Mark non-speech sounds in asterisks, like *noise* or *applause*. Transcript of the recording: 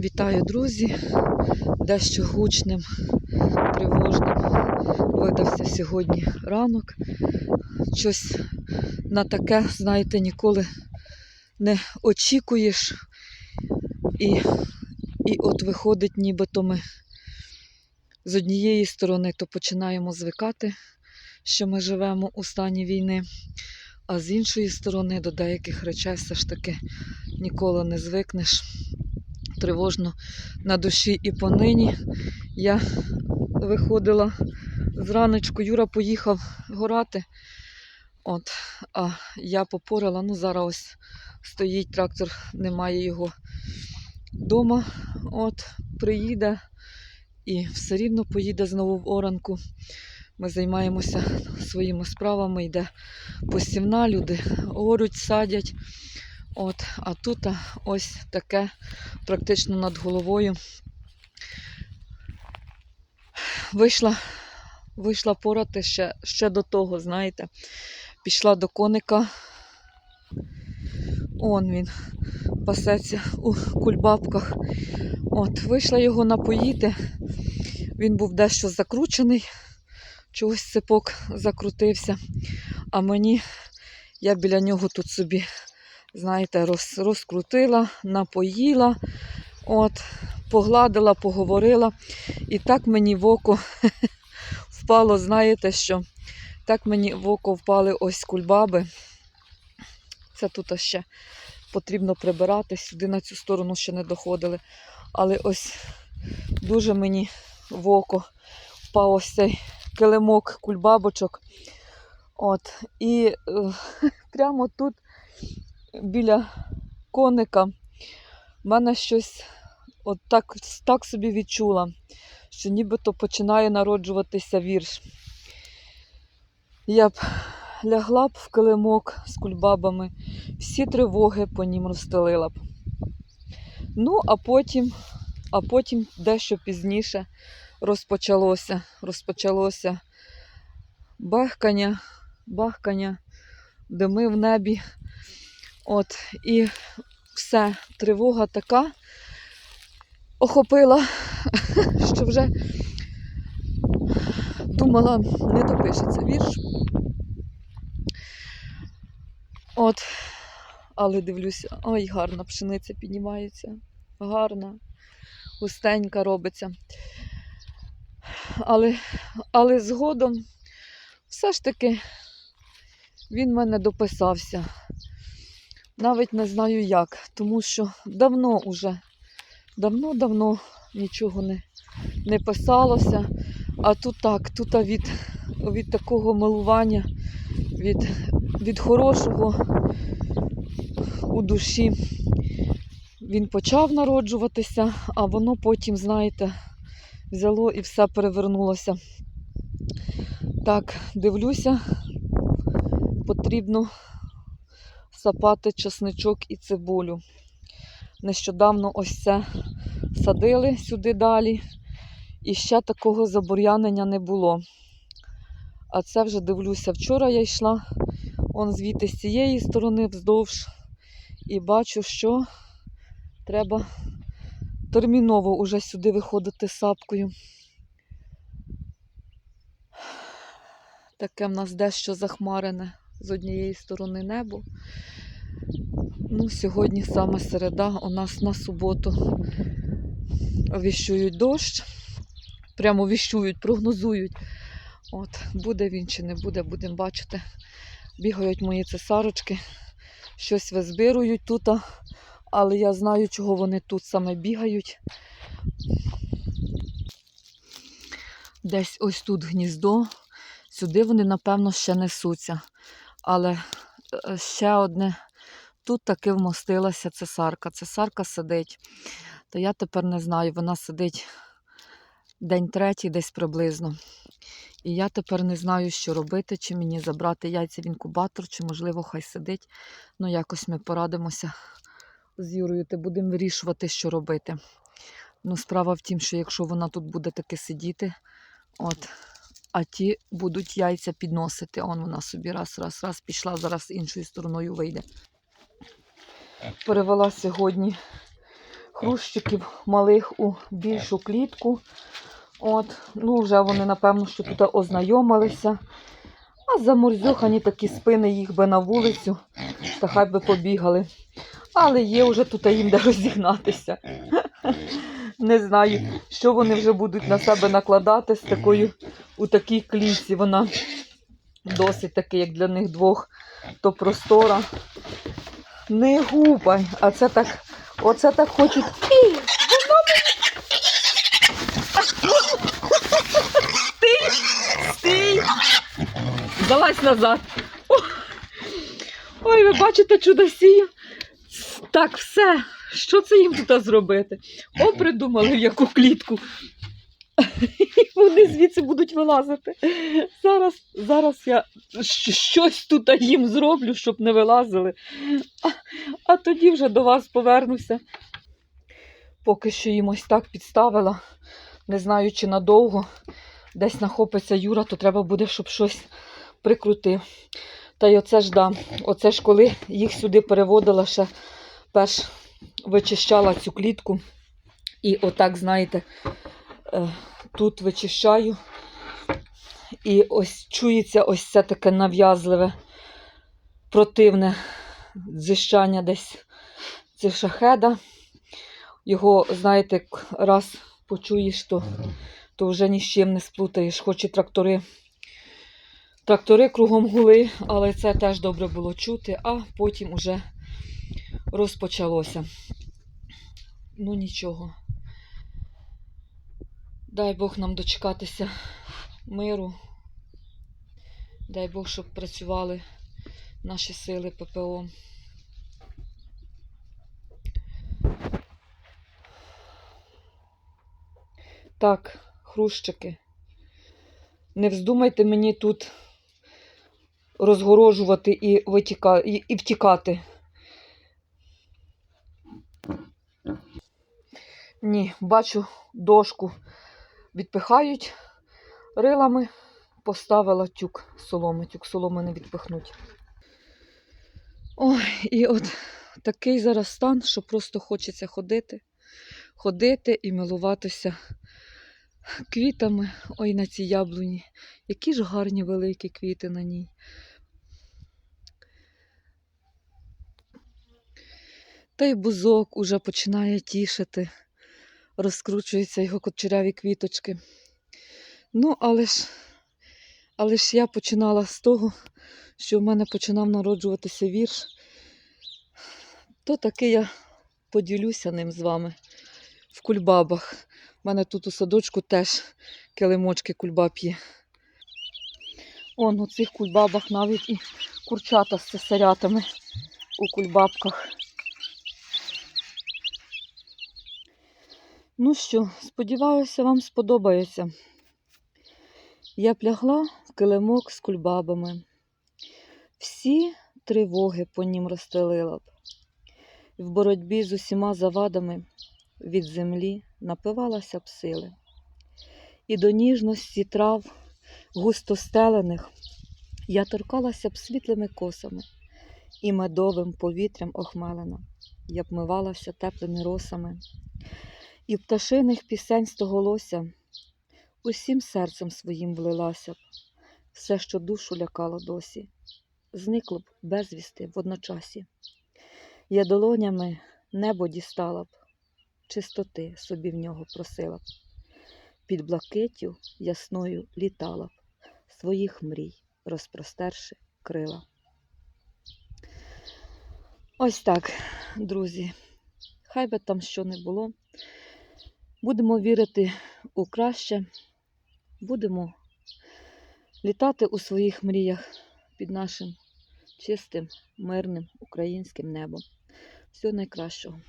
Вітаю, друзі! Дещо гучним, тривожним видався сьогодні ранок. Щось на таке, знаєте, ніколи не очікуєш. І, і от виходить, нібито ми з однієї сторони то починаємо звикати, що ми живемо у стані війни, а з іншої сторони до деяких речей все ж таки ніколи не звикнеш тривожно на душі і понині. Я виходила зраночку, Юра поїхав горати. От, а я попорала, ну зараз ось стоїть трактор, немає його вдома. От, приїде і все рівно поїде знову в оранку. Ми займаємося своїми справами, йде посівна, люди оруть, садять. От, а тут ось таке практично над головою. Вийшла, вийшла порати ще, ще до того, знаєте. Пішла до коника. Он він пасеться у кульбабках. От, вийшла його напоїти. Він був дещо закручений, чогось цепок закрутився. А мені, я біля нього тут собі знаєте, роз, розкрутила, напоїла, от, погладила, поговорила. І так мені в око *laughs* впало, знаєте що? Так мені в око впали ось кульбаби. Це тут ще потрібно прибирати, сюди на цю сторону ще не доходили. Але ось дуже мені в око впав ось цей килимок кульбабочок. От, І е, *laughs* прямо тут біля коника в мене щось от так, так собі відчула, що нібито починає народжуватися вірш. Я б лягла б в килимок з кульбабами, всі тривоги по нім розстелила б. Ну, а потім, а потім дещо пізніше розпочалося. Розпочалося бахкання, бахкання, дими в небі. От, і все, тривога така охопила, *laughs* що вже думала, не допишеться вірш. От, але дивлюся, ой, гарна пшениця піднімається, гарна, густенька робиться. Але, але згодом все ж таки він мене дописався. Навіть не знаю як, тому що давно уже, давно-давно нічого не, не писалося. А тут так, тут від, від такого милування, від, від хорошого у душі він почав народжуватися, а воно потім, знаєте, взяло і все перевернулося. Так, дивлюся, потрібно сапати чесничок і цибулю. Нещодавно ось це садили сюди далі, і ще такого забур'янення не було. А це вже дивлюся, вчора я йшла он звідти з цієї сторони вздовж, і бачу, що треба терміново уже сюди виходити сапкою. Таке в нас дещо захмарене з однієї сторони небо. Ну, Сьогодні саме середа, у нас на суботу віщують дощ. Прямо віщують, прогнозують. От, Буде він чи не буде, будемо бачити. Бігають мої цесарочки, щось визбирують тут, але я знаю, чого вони тут саме бігають. Десь ось тут гніздо. Сюди вони, напевно, ще несуться. Але е, ще одне. Тут таки вмостилася цесарка. Цесарка сидить. Та я тепер не знаю, вона сидить день третій десь приблизно. І я тепер не знаю, що робити, чи мені забрати яйця в інкубатор, чи, можливо, хай сидить. Ну, якось ми порадимося з Юрою, та будемо вирішувати, що робити. Ну, справа в тім, що якщо вона тут буде таки сидіти, от, а ті будуть яйця підносити. Он вона собі раз, раз, раз пішла, зараз іншою стороною вийде. Перевела сьогодні хрущиків малих у більшу клітку. От, ну вже вони, напевно, що тут ознайомилися. А заморзюхані такі спини їх би на вулицю, та хай би побігали. Але є вже тут їм де розігнатися. Не знаю, що вони вже будуть на себе накладати з такою у такій клітці. Вона досить таки, як для них двох, то простора. Не гупай, а це так, оце так хочуть. Стій, стій. Залазь назад. Ой, ви бачите чудосію? Так, все. Що це їм тут зробити? О, придумали в яку клітку. *laughs* Вони звідси будуть вилазити. Зараз, зараз я щось тут їм зроблю, щоб не вилазили. А, а тоді вже до вас повернуся. Поки що їм ось так підставила. Не знаю, чи надовго. Десь нахопиться Юра, то треба буде, щоб щось прикрутив. Та й оце ж да. Оце ж коли їх сюди переводила ще перш вичищала цю клітку. І отак, знаєте, тут вичищаю. І ось чується ось це таке нав'язливе, противне дзищання десь це шахеда. Його, знаєте, раз почуєш, то, то вже ні з чим не сплутаєш, хоч і трактори. Трактори кругом гули, але це теж добре було чути, а потім уже розпочалося. Ну нічого. Дай Бог нам дочекатися миру. Дай Бог, щоб працювали наші сили ППО. Так, хрущики. Не вздумайте мені тут розгорожувати і, витіка... і, і втікати. Ні, бачу дошку відпихають рилами, поставила тюк соломи. Тюк соломи не відпихнуть. Ой, і от такий зараз стан, що просто хочеться ходити, ходити і милуватися квітами. Ой, на цій яблуні. Які ж гарні великі квіти на ній. Та й бузок уже починає тішити, розкручуються його кучеряві квіточки. Ну, але ж, але ж я починала з того, що в мене починав народжуватися вірш, то таки я поділюся ним з вами в кульбабах. У мене тут у садочку теж килимочки кульбаб є. Он у цих кульбабах навіть і курчата з цесарятами у кульбабках. Ну що, сподіваюся, вам сподобається. Я плягла в килимок з кульбабами. Всі тривоги по нім розстелила б. В боротьбі з усіма завадами від землі напивалася б сили. І до ніжності трав густо стелених я торкалася б світлими косами, і медовим повітрям охмелена, я б мивалася теплими росами, і пташиних пісень стоголося, усім серцем своїм влилася б, все, що душу лякало досі, зникло б безвісти водночасі. Я долонями небо дістала б, чистоти собі в нього просила б, під блакиттю ясною літала б, своїх мрій розпростерши крила. Ось так, друзі. Хай би там що не було. Будемо вірити у краще, будемо літати у своїх мріях під нашим чистим, мирним українським небом. Всього найкращого.